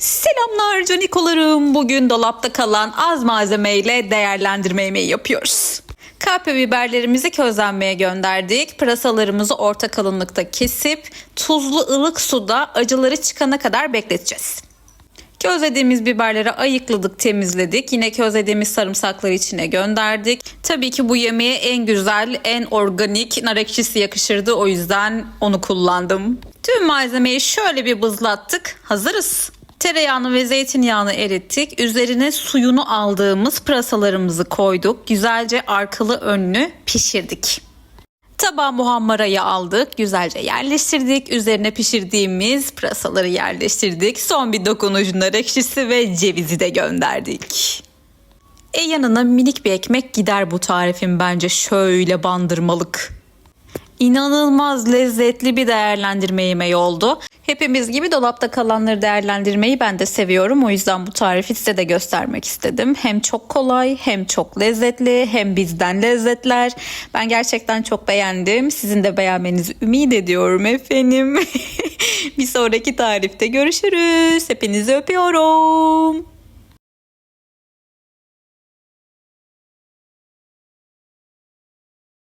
Selamlar canikolarım. Bugün dolapta kalan az malzemeyle değerlendirme yemeği yapıyoruz. Kapya biberlerimizi közlenmeye gönderdik. Pırasalarımızı orta kalınlıkta kesip tuzlu ılık suda acıları çıkana kadar bekleteceğiz. Közlediğimiz biberleri ayıkladık, temizledik. Yine közlediğimiz sarımsakları içine gönderdik. Tabii ki bu yemeğe en güzel, en organik nar ekşisi yakışırdı. O yüzden onu kullandım. Tüm malzemeyi şöyle bir bızlattık. Hazırız. Tereyağını ve zeytinyağını erittik. Üzerine suyunu aldığımız pırasalarımızı koyduk. Güzelce arkalı önlü pişirdik. Tabağa muhammarayı aldık, güzelce yerleştirdik. Üzerine pişirdiğimiz pırasaları yerleştirdik. Son bir dokunuş nar ekşisi ve cevizi de gönderdik. E yanına minik bir ekmek gider bu tarifin bence şöyle bandırmalık. İnanılmaz lezzetli bir değerlendirme yemeği oldu. Hepimiz gibi dolapta kalanları değerlendirmeyi ben de seviyorum. O yüzden bu tarifi size de göstermek istedim. Hem çok kolay hem çok lezzetli hem bizden lezzetler. Ben gerçekten çok beğendim. Sizin de beğenmenizi ümit ediyorum efendim. bir sonraki tarifte görüşürüz. Hepinizi öpüyorum.